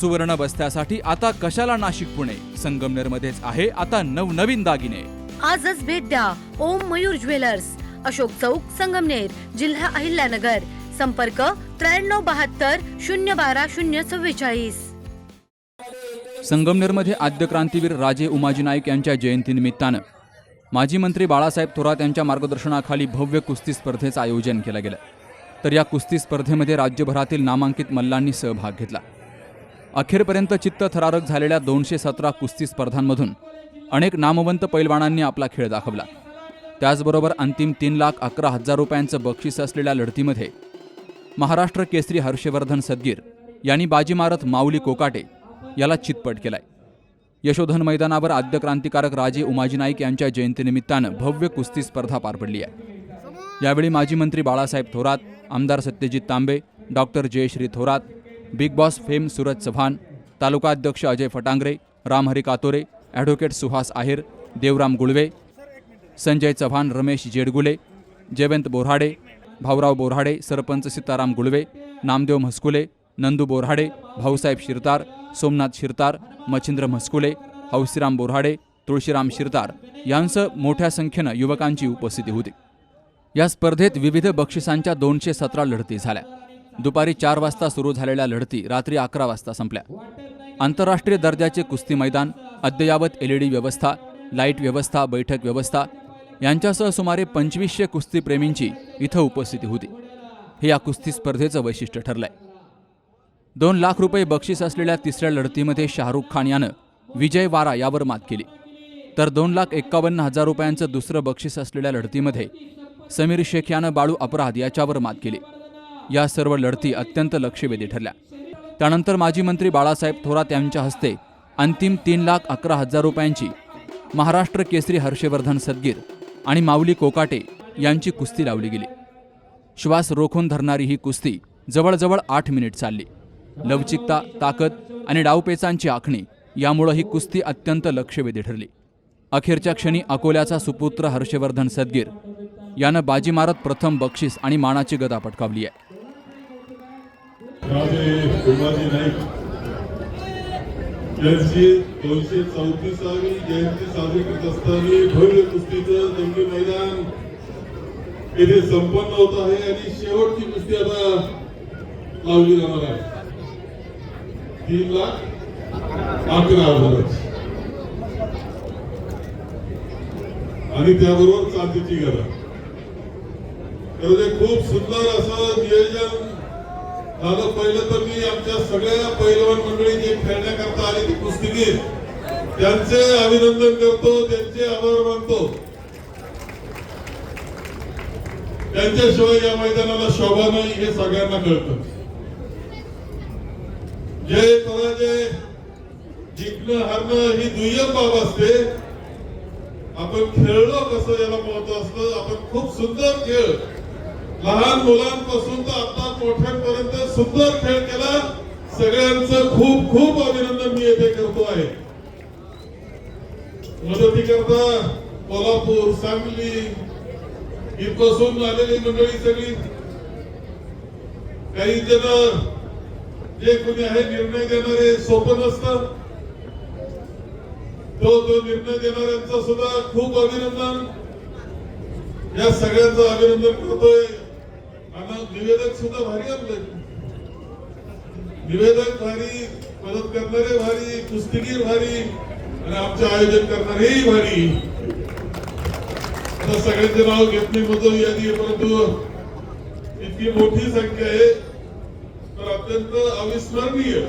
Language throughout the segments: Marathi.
सुवर्ण बस्त्यासाठी आता कशाला नाशिक पुणे? संगमनेर मध्येच आहे आता नवनवीन दागिने. आजच भेट द्या ओम मयूर ज्वेलर्स. अशोक चौक संगमनेर जिल्हा अहिल्यानगर. संपर्क त्र्याण्णव बहात्तर शून्य बारा शून्य चव्वेचाळीस. संगमनेरमध्ये आद्य क्रांतीवीर राजे उमाजी नाईक यांच्या जयंतीनिमित्तानं माजी मंत्री बाळासाहेब थोरात यांच्या मार्गदर्शनाखाली भव्य कुस्ती स्पर्धेचं आयोजन केलं गेलं. तर या कुस्ती स्पर्धेमध्ये राज्यभरातील नामांकित मल्लांनी सहभाग घेतला. अखेरपर्यंत चित्त थरारक झालेल्या दोनशे सतरा कुस्ती स्पर्धांमधून अनेक नामवंत पैलवानांनी आपला खेळ दाखवला. त्याचबरोबर अंतिम तीन लाख अकरा हजार रुपयांचं बक्षीस असलेल्या लढतीमध्ये महाराष्ट्र केसरी हर्षवर्धन सदगीर यांनी बाजी मारत माऊली कोकाटे याला चितपट केलाय. यशोधन मैदानावर आद्य क्रांतिकारक राजे उमाजी नाईक यांच्या जयंतीनिमित्तानं भव्य कुस्ती स्पर्धा पार पडली आहे. यावेळी माजी मंत्री बाळासाहेब थोरात आमदार Satyajit Tambe doctor Jayashree Thorat Bigg Boss fame Suraj Chavan तालुका अध्यक्ष अजय फटांगरे रामहरी कातोरे ॲडव्होकेट सुहास आहेर देवराम गुळवे संजय चव्हाण रमेश जेडगुले जयवंत बोरहाडे भाऊराव बोराडे सरपंच सीताराम गुळवे नामदेव म्हस्कुले नंदू बोराडे भाऊसाहेब शिरतार सोमनाथ शिरतार मच्छिंद्र म्हस्कुले हौसीराम बोऱ्हाडे तुळशीराम शिरतार यांसह मोठ्या संख्येनं युवकांची उपस्थिती होती या स्पर्धेत विविध बक्षिसांच्या दोनशे सतरा लढती झाल्या दुपारी चार वाजता सुरू झालेल्या लढती रात्री अकरा वाजता संपल्या. आंतरराष्ट्रीय दर्जाचे कुस्ती मैदान अद्ययावत एलईडी व्यवस्था लाइट व्यवस्था बैठक व्यवस्था यांच्यासह सुमारे पंचवीसशे कुस्तीप्रेमींची इथं उपस्थिती होती. हे या कुस्ती स्पर्धेचं वैशिष्ट्य ठरलंय. दोन लाख रुपये बक्षीस असलेल्या तिसऱ्या लढतीमध्ये शाहरुख खान यानं विजय वारा यावर मात केली. तर दोन लाख एक्कावन्न हजार रुपयांचं दुसरं बक्षीस असलेल्या लढतीमध्ये समीर शेख यानं बाळू अपराध याच्यावर मात केली. या सर्व लढती अत्यंत लक्षवेधी ठरल्या. त्यानंतर माजी मंत्री बाळासाहेब थोरात यांच्या हस्ते अंतिम तीन लाख अकरा हजार रुपयांची महाराष्ट्र केसरी हर्षवर्धन सदगीर आणि माऊली कोकाटे यांची कुस्ती लावली गेली. श्वास रोखून धरणारी ही कुस्ती जवळजवळ आठ मिनिट चालली. लवचिकता ताकद आणि डावपेचांची आखणी यामुळं ही कुस्ती अत्यंत लक्षवेधी ठरली. अखेरच्या क्षणी अकोल्याचा सुपुत्र हर्षवर्धन सदगीर यानं बाजी मारत प्रथम बक्षीस आणि मानाची गदा पटकावली आहे. राजे उमाजी नाईक. यांची दोनशे चौतीसावी जयंती साजरी करत असताना भव्य कुस्तीचं जंगी मैदान येथे संपन्न होत आहे आणि शेवटची कुस्ती आता लावली जाणार आहे. तीन लाख अकरा हजाराची आणि त्याबरोबर चांदीची गदा. तर ते खूप सुंदर असं नियोजन झालं पहिलं तर मी आमच्या सगळ्या पैलवान मंडळी जे खेळण्याकरता आले ती कुस्तीगीर. त्यांचे अभिनंदन करतो त्यांचे आभार मानतो. त्यांच्याशिवाय या मैदानाला शोभा नाही हे सगळ्यांना कळतं. जय पराजय. जिंकणं हरणं ही दुय्यम बाब असते. आपण खेळलो कसं याला महत्त्व असतं? आपण खूप सुंदर खेळ लहान मुलांपासून तर आता मोठ्यांपर्यंत सुंदर खेळ केला. सगळ्यांचं खूप खूप अभिनंदन मी येथे करतो आहे. मदतीकरता कोल्हापूर सांगली इथपासून आलेली मंडळी सगळी. काही जण जे कोणी आहे निर्णय देणारे सोपं नसतं तो तो निर्णय देणाऱ्यांचा सुद्धा खूप अभिनंदन. या सगळ्यांचं अभिनंदन करतोय. निवेदक सुद्धा भारी आपले निवेदक भारी मदत करणारे भारी कुस्तीगीर भारी आणि आमचे आयोजन करणारेही भारी. आता सगळ्यांचे नाव घेत नाही मधून यादी परंतु इतकी मोठी संख्या आहे. तर अत्यंत अविस्मरणीय.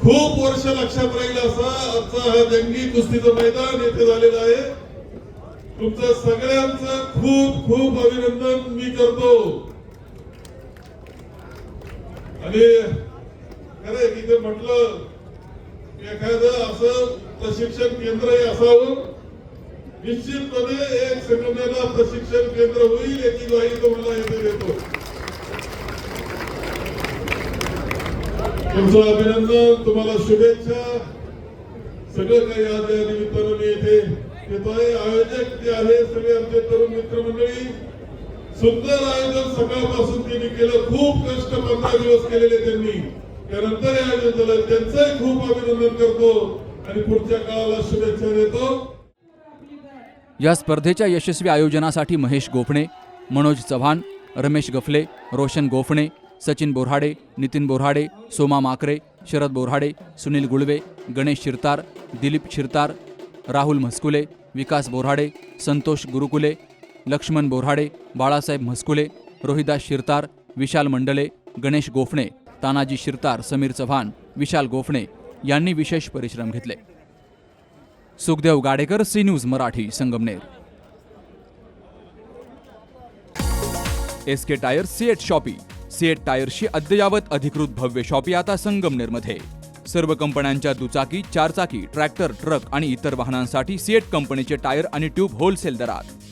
खूप वर्ष लक्षात राहील असा आजचा हा जंगी कुस्तीचं मैदान येथे झालेलं आहे. तुमचं सगळ्यांचं खूप खूप अभिनंदन मी करतो. आणि खरं तिथे म्हटलं एखादं असं प्रशिक्षण केंद्रही असावं. निश्चितपणे एक संघटनेला प्रशिक्षण केंद्र होईल याची ग्वाही तुम्हाला येथे देतो. तुमचं अभिनंदन तुम्हाला शुभेच्छा. सगळं काही आज या निमित्तानं मी येथे येतोय आयोजक जे आहे सगळे आमचे तरुण मित्रमंडळी सुंदर आयोजन सकाळपासून त्यांनी केलं खूप कष्ट पंधरा दिवस केलेले त्यांनी. त्यानंतर हे आयोजन झालं त्यांचंही खूप अभिनंदन करतो आणि पुढच्या काळाला शुभेच्छा देतो. या स्पर्धेच्या यशस्वी आयोजनासाठी महेश गोफणे मनोज चव्हाण रमेश गफले रोशन गोफणे सचिन बोराडे नितीन बोराडे सोमा माकरे शरद बोराडे सुनील गुळवे गणेश शिरतार दिलीप शिरतार राहुल म्हस्कुले विकास बोराडे संतोष गुरुकुले लक्ष्मण बोराडे बाळासाहेब म्हस्कुले रोहिदास शिरतार विशाल मंडले गणेश गोफणे तानाजी शिरतार समीर चव्हाण विशाल गोफणे यांनी विशेष परिश्रम घेतले. Sukhdev Gadekar C news Marathi Sangamner. S K tyre CEAT shoppe. CEAT टायर्सची अद्ययावत अधिकृत भव्य शॉपी आता संगमनेरमध्ये. सर्व कंपन्यांच्या दुचाकी चारचाकी ट्रॅक्टर ट्रक आणि इतर वाहनांसाठी सीएट कंपनीचे टायर आणि ट्यूब होलसेल दरात.